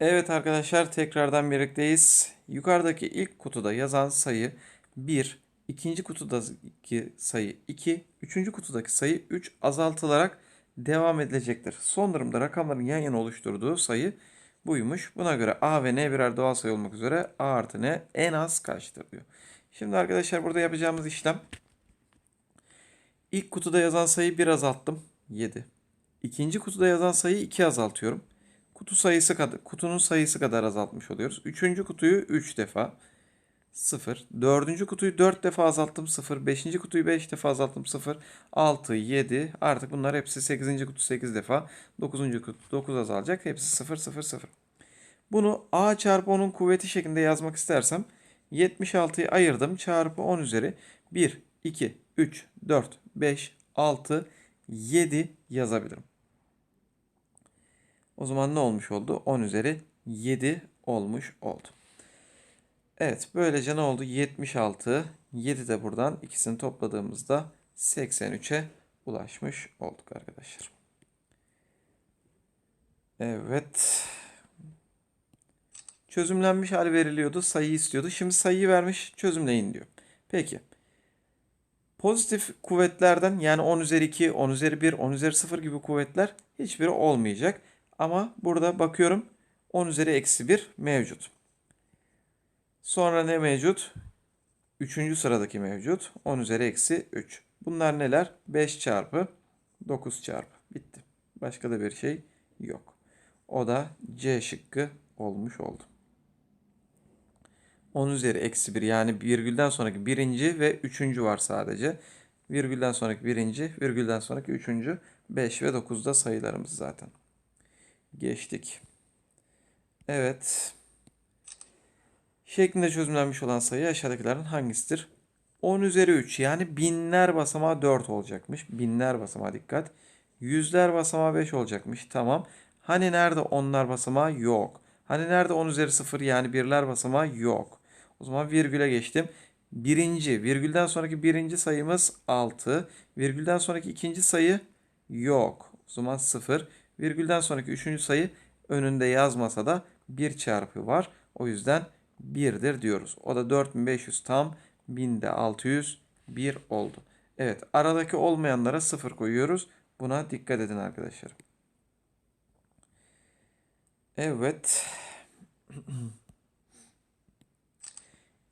Evet arkadaşlar tekrardan birlikteyiz. Yukarıdaki ilk kutuda yazan sayı 1, ikinci kutudaki sayı 2, üçüncü kutudaki sayı 3 azaltılarak devam edilecektir. Son durumda rakamların yan yana oluşturduğu sayı buymuş. Buna göre A ve N birer doğal sayı olmak üzere A artı N en az kaçtır diyor. Şimdi arkadaşlar burada yapacağımız işlem ilk kutuda yazan sayı 1 azalttım 7. İkinci kutuda yazan sayıyı 2 azaltıyorum. Kutu sayısı kadar, kutunun sayısı kadar azaltmış oluyoruz. Üçüncü kutuyu 3 defa 0. Dördüncü kutuyu 4 defa azalttım 0. Beşinci kutuyu 5 defa azalttım 0. 6, 7 artık bunlar hepsi 8. kutu 8 defa. 9. kutu 9 azalacak. Hepsi 0, 0, 0. Bunu a çarpı 10'un kuvveti şeklinde yazmak istersem 76'yı ayırdım çarpı 10 üzeri 1, 2, 3, 4, 5, 6, 7 yazabilirim. O zaman ne olmuş oldu? 10 üzeri 7 olmuş oldu. Evet böylece ne oldu? 76, 7 de buradan ikisini topladığımızda 83'e ulaşmış olduk arkadaşlar. Evet. Çözümlenmiş hali veriliyordu. Sayı istiyordu. Şimdi sayıyı vermiş çözümleyin diyor. Peki. Pozitif kuvvetlerden yani 10 üzeri 2, 10 üzeri 1, 10 üzeri 0 gibi kuvvetler hiçbiri olmayacak. Ama burada bakıyorum 10 üzeri eksi 1 mevcut. Sonra ne mevcut? Üçüncü sıradaki mevcut. 10 üzeri eksi 3. Bunlar neler? 5 çarpı 9 çarpı. Bitti. Başka da bir şey yok. O da C şıkkı olmuş oldu. 10 üzeri eksi 1 yani virgülden sonraki birinci ve üçüncü var sadece. Virgülden sonraki birinci, virgülden sonraki üçüncü. 5 ve 9 da sayılarımız zaten. Geçtik. Evet. Şeklinde çözümlenmiş olan sayı aşağıdakilerden hangisidir? 10 üzeri 3 yani binler basamağı 4 olacakmış. Binler basamağı dikkat. Yüzler basamağı 5 olacakmış. Tamam. Hani nerede onlar basamağı yok. Hani nerede 10 üzeri 0 yani birler basamağı yok. O zaman virgüle geçtim. Birinci, virgülden sonraki birinci sayımız 6. Virgülden sonraki ikinci sayı yok. O zaman 0. Virgülden sonraki üçüncü sayı önünde yazmasa da 1 çarpı var. O yüzden 1'dir diyoruz. O da 4500 tam 1000'de 601 oldu. Evet aradaki olmayanlara 0 koyuyoruz. Buna dikkat edin arkadaşlar. Evet.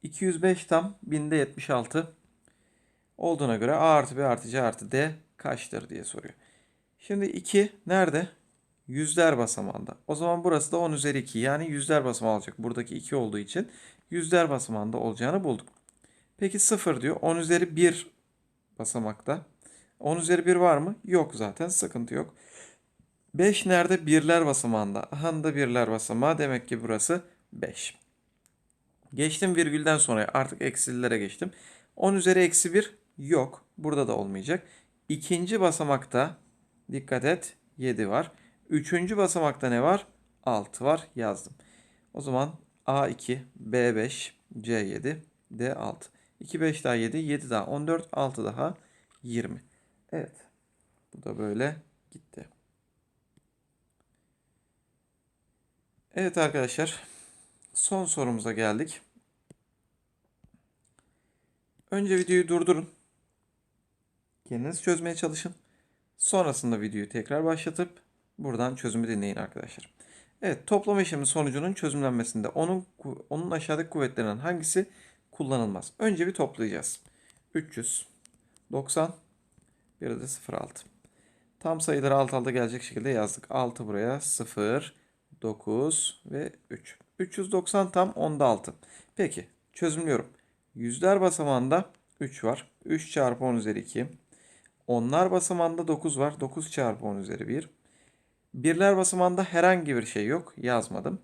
205 tam 1000'de 76 olduğuna göre A artı B artı C artı D kaçtır diye soruyor. Şimdi 2 nerede? Yüzler basamağında. O zaman burası da 10 üzeri 2 yani yüzler basamağı olacak. Buradaki 2 olduğu için yüzler basamağında olacağını bulduk. Peki 0 diyor. 10 üzeri 1 basamakta. 10 üzeri 1 var mı? Yok zaten sıkıntı yok. 5 nerede? Birler basamağında. Aha da birler basamağı. Demek ki burası 5. Geçtim virgülden sonra artık eksililere geçtim. 10 üzeri eksi 1 yok. Burada da olmayacak. İkinci basamakta dikkat et 7 var. Üçüncü basamakta ne var? 6 var yazdım. O zaman A2, B5, C7, D6. 2, 5 daha 7, 7 daha 14, 6 daha 20. Evet. Bu da böyle gitti. Evet arkadaşlar. Son sorumuza geldik. Önce videoyu durdurun. Kendiniz çözmeye çalışın. Sonrasında videoyu tekrar başlatıp buradan çözümü dinleyin arkadaşlar. Evet toplama işlemi sonucunun çözümlenmesinde onun onun aşağıdaki kuvvetlerinden hangisi kullanılmaz? Önce bir toplayacağız. 300, 90, bir de 0,6. Tam sayıları alt alta gelecek şekilde yazdık. 6 buraya 0, 9 ve 3. 390 tam 10'da 6. Peki çözümlüyorum. Yüzler basamağında 3 var. 3 çarpı 10 üzeri 2. Onlar basamağında 9 var. 9 çarpı 10 üzeri 1. Birler basamağında herhangi bir şey yok. Yazmadım.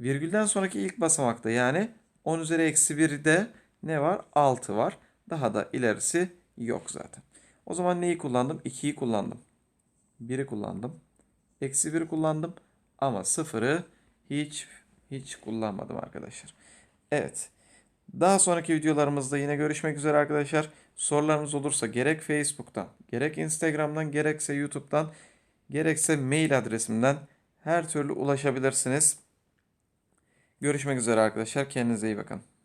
Virgülden sonraki ilk basamakta yani 10 üzeri eksi 1'de ne var? 6 var. Daha da ilerisi yok zaten. O zaman neyi kullandım? 2'yi kullandım. 1'i kullandım. Eksi 1'i kullandım. Ama 0'ı hiç hiç kullanmadım arkadaşlar. Evet. Daha sonraki videolarımızda yine görüşmek üzere arkadaşlar. Sorularınız olursa gerek Facebook'tan, gerek Instagram'dan, gerekse YouTube'dan, gerekse mail adresimden her türlü ulaşabilirsiniz. Görüşmek üzere arkadaşlar. Kendinize iyi bakın.